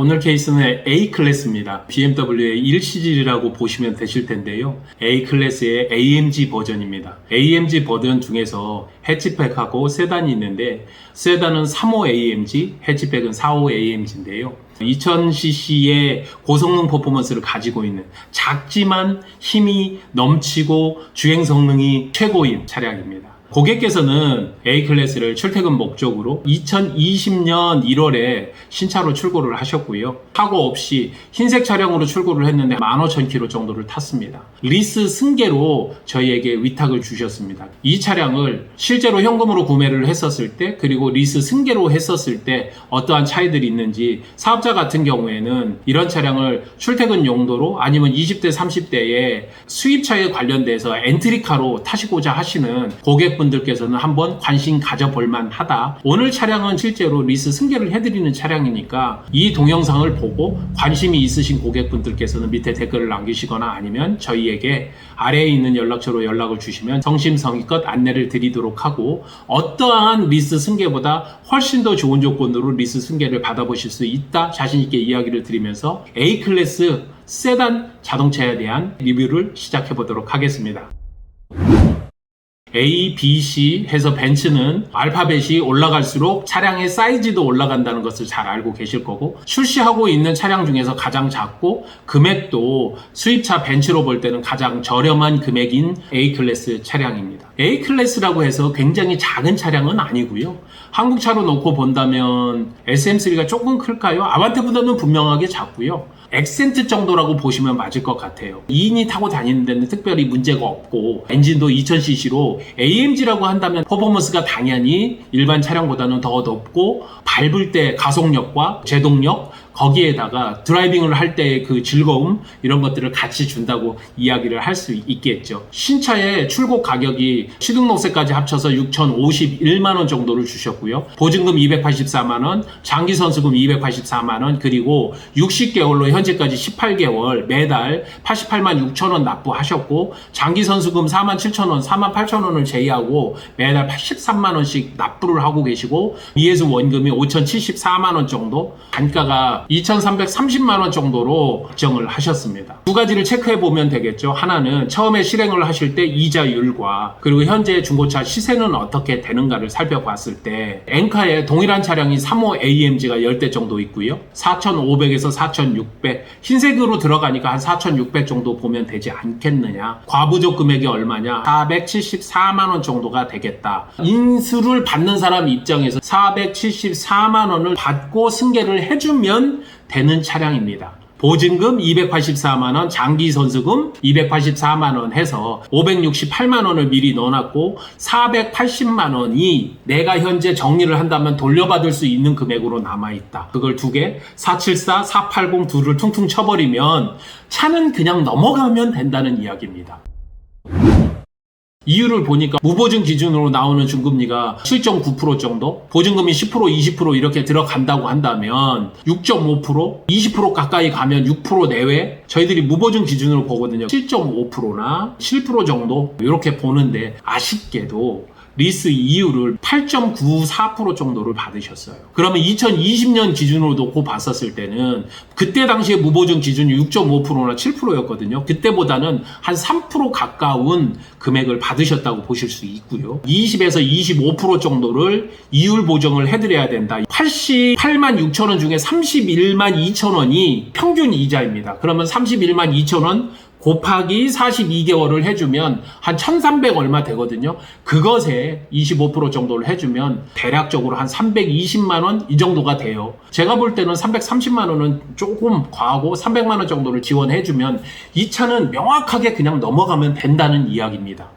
오늘 케이스는 A 클래스입니다. BMW의 1 시리즈라고 보시면 되실 텐데요. A 클래스의 AMG 버전입니다. AMG 버전 중에서 해치백하고 세단이 있는데 세단은 35 AMG, 해치백은 45 AMG인데요. 2000cc의 고성능 퍼포먼스를 가지고 있는 작지만 힘이 넘치고 주행 성능이 최고인 차량입니다. 고객께서는 A클래스를 출퇴근 목적으로 2020년 1월에 신차로 출고를 하셨고요. 사고 없이 흰색 차량으로 출고를 했는데 15,000km 정도를 탔습니다. 리스 승계로 저희에게 위탁을 주셨습니다. 이 차량을 실제로 현금으로 구매를 했었을 때 그리고 리스 승계로 했었을 때 어떠한 차이들이 있는지 사업자 같은 경우에는 이런 차량을 출퇴근 용도로 아니면 20대 30대의 수입차에 관련돼서 엔트리카로 타시고자 하시는 고객분 들께서는 한번 관심 가져볼 만하다. 오늘 차량은 실제로 리스 승계를 해드리는 차량이니까 이 동영상을 보고 관심이 있으신 고객분들께서는 밑에 댓글을 남기시거나 아니면 저희에게 아래에 있는 연락처로 연락을 주시면 성심성의껏 안내를 드리도록 하고 어떠한 리스 승계보다 훨씬 더 좋은 조건으로 리스 승계를 받아보실 수 있다 자신있게 이야기를 드리면서 A클래스 세단 자동차에 대한 리뷰를 시작해 보도록 하겠습니다. A, B, C 해서 벤츠는 알파벳이 올라갈수록 차량의 사이즈도 올라간다는 것을 잘 알고 계실 거고 출시하고 있는 차량 중에서 가장 작고 금액도 수입차 벤츠로 볼 때는 가장 저렴한 금액인 A 클래스 차량입니다. A 클래스라고 해서 굉장히 작은 차량은 아니고요. 한국차로 놓고 본다면 SM3가 조금 클까요? 아반떼보다는 분명하게 작고요. 엑센트 정도라고 보시면 맞을 것 같아요. 2인이 타고 다니는 데는 특별히 문제가 없고 엔진도 2000cc로 AMG라고 한다면 퍼포먼스가 당연히 일반 차량보다는 더 높고 밟을 때 가속력과 제동력 거기에다가 드라이빙을 할 때의 그 즐거움 이런 것들을 같이 준다고 이야기를 할 수 있겠죠. 신차의 출고 가격이 취등록세까지 합쳐서 6,051만 원 정도를 주셨고요. 보증금 284만 원, 장기 선수금 284만 원, 그리고 60개월로 현재까지 18개월 매달 88만 6천 원 납부하셨고 장기 선수금 4만 7천 원, 4만 8천 원을 제외하고 매달 83만 원씩 납부를 하고 계시고 미에서 원금이 5,074만 원 정도, 단가가 2,330만 원 정도로 결정을 하셨습니다. 두 가지를 체크해 보면 되겠죠. 하나는 처음에 실행을 하실 때 이자율과 그리고 현재 중고차 시세는 어떻게 되는가를 살펴봤을 때 엔카에 동일한 차량이 3호 AMG가 10대 정도 있고요. 4,500에서 4,600 흰색으로 들어가니까 한 4,600 정도 보면 되지 않겠느냐. 과부족 금액이 얼마냐? 474만 원 정도가 되겠다. 인수를 받는 사람 입장에서 474만 원을 받고 승계를 해주면 되는 차량입니다. 보증금 284만 원, 장기 선수금 284만 원 해서 568만 원을 미리 넣어놨고 480만 원이 내가 현재 정리를 한다면 돌려받을 수 있는 금액으로 남아 있다. 그걸 두 개, 474, 480 둘을 퉁퉁 쳐버리면 차는 그냥 넘어가면 된다는 이야기입니다. 이유를 보니까 무보증 기준으로 나오는 중금리가 7.9% 정도, 보증금이 10%, 20% 이렇게 들어간다고 한다면 6.5%, 20% 가까이 가면 6% 내외? 저희들이 무보증 기준으로 보거든요. 7.5%나 7% 정도? 이렇게 보는데 아쉽게도 리스 이유를 8.94% 정도를 받으셨어요. 그러면 2020년 기준으로 놓고 봤었을 때는 그때 당시에 무보증 기준이 6.5%나 7%였거든요. 그때보다는 한 3% 가까운 금액을 받으셨다고 보실 수 있고요. 20에서 25% 정도를 이율 보정을 해드려야 된다. 88만 6천 원 중에 31만 2천 원이 평균 이자입니다. 그러면 31만 2천 원 곱하기 42개월을 해주면 한 1300 얼마 되거든요. 그것에 25% 정도를 해주면 대략적으로 한 320만원 이 정도가 돼요. 제가 볼 때는 330만원은 조금 과하고 300만원 정도를 지원해주면 이 차는 명확하게 그냥 넘어가면 된다는 이야기입니다.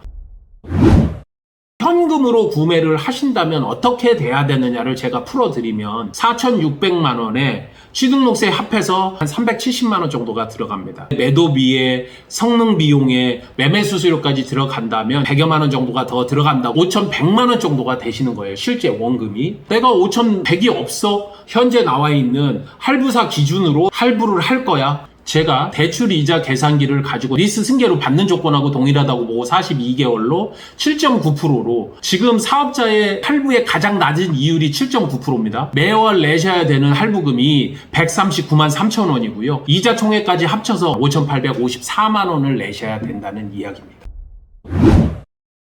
현금으로 구매를 하신다면 어떻게 돼야 되느냐를 제가 풀어드리면 4,600만 원에 취등록세 합해서 한 370만 원 정도가 들어갑니다. 매도비에 성능 비용에 매매 수수료까지 들어간다면 100여만 원 정도가 더 들어간다. 5,100만 원 정도가 되시는 거예요. 실제 원금이. 내가 5,100이 없어 현재 나와 있는 할부사 기준으로 할부를 할 거야. 제가 대출 이자 계산기를 가지고 리스 승계로 받는 조건하고 동일하다고 보고 42개월로 7.9%로 지금 사업자의 할부의 가장 낮은 이율이 7.9%입니다. 매월 내셔야 되는 할부금이 139만 3천 원이고요. 이자 총액까지 합쳐서 5,854만 원을 내셔야 된다는 이야기입니다.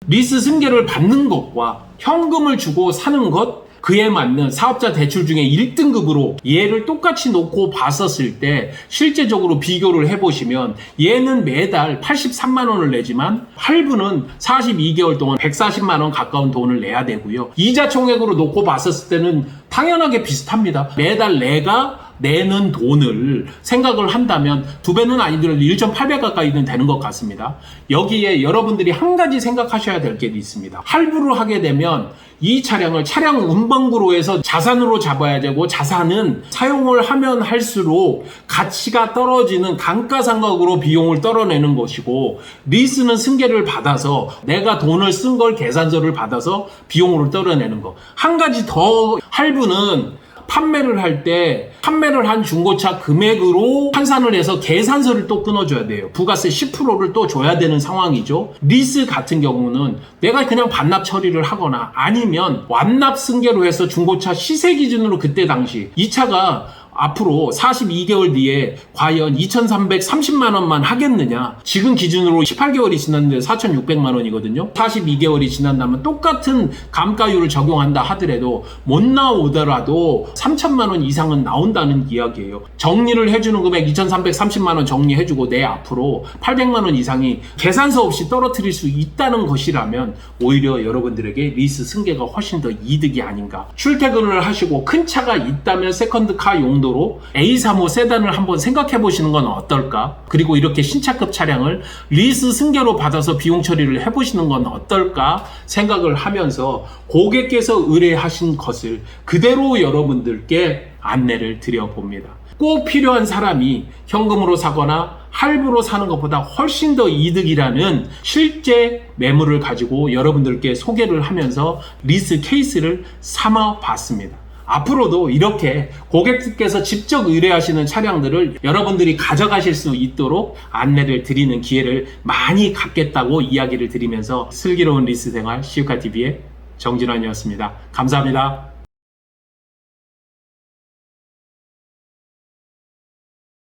리스 승계를 받는 것과 현금을 주고 사는 것 그에 맞는 사업자 대출 중에 1등급으로 얘를 똑같이 놓고 봤었을 때 실제적으로 비교를 해보시면 얘는 매달 83만 원을 내지만 할부는 42개월 동안 140만 원 가까운 돈을 내야 되고요. 이자 총액으로 놓고 봤었을 때는 당연하게 비슷합니다. 매달 내가 내는 돈을 생각을 한다면 두 배는 아니더라도 1.8배 가까이는 되는 것 같습니다. 여기에 여러분들이 한 가지 생각하셔야 될 게 있습니다. 할부를 하게 되면 이 차량을 차량 운반구로 해서 자산으로 잡아야 되고 자산은 사용을 하면 할수록 가치가 떨어지는 감가상각으로 비용을 떨어내는 것이고 리스는 승계를 받아서 내가 돈을 쓴 걸 계산서를 받아서 비용으로 떨어내는 거. 한 가지 더 할부는 판매를 할 때 판매를 한 중고차 금액으로 환산을 해서 계산서를 또 끊어줘야 돼요. 부가세 10%를 또 줘야 되는 상황이죠. 리스 같은 경우는 내가 그냥 반납 처리를 하거나 아니면 완납 승계로 해서 중고차 시세 기준으로 그때 당시 이 차가 앞으로 42개월 뒤에 과연 2,330만 원만 하겠느냐? 지금 기준으로 18개월이 지났는데 4,600만 원이거든요. 42개월이 지난다면 똑같은 감가율을 적용한다 하더라도 못 나오더라도 3천만 원 이상은 나온다는 이야기예요. 정리를 해주는 금액 2,330만 원 정리해주고 내 앞으로 800만 원 이상이 계산서 없이 떨어뜨릴 수 있다는 것이라면 오히려 여러분들에게 리스 승계가 훨씬 더 이득이 아닌가. 출퇴근을 하시고 큰 차가 있다면 세컨드카 용도 로 A35 세단을 한번 생각해 보시는 건 어떨까? 그리고 이렇게 신차급 차량을 리스 승계로 받아서 비용 처리를 해 보시는 건 어떨까 생각을 하면서 고객께서 의뢰하신 것을 그대로 여러분들께 안내를 드려 봅니다. 꼭 필요한 사람이 현금으로 사거나 할부로 사는 것보다 훨씬 더 이득이라는 실제 매물을 가지고 여러분들께 소개를 하면서 리스 케이스를 삼아 봤습니다. 앞으로도 이렇게 고객들께서 직접 의뢰하시는 차량들을 여러분들이 가져가실 수 있도록 안내를 드리는 기회를 많이 갖겠다고 이야기를 드리면서 슬기로운 리스 생활 시우카TV의 정진환이었습니다. 감사합니다.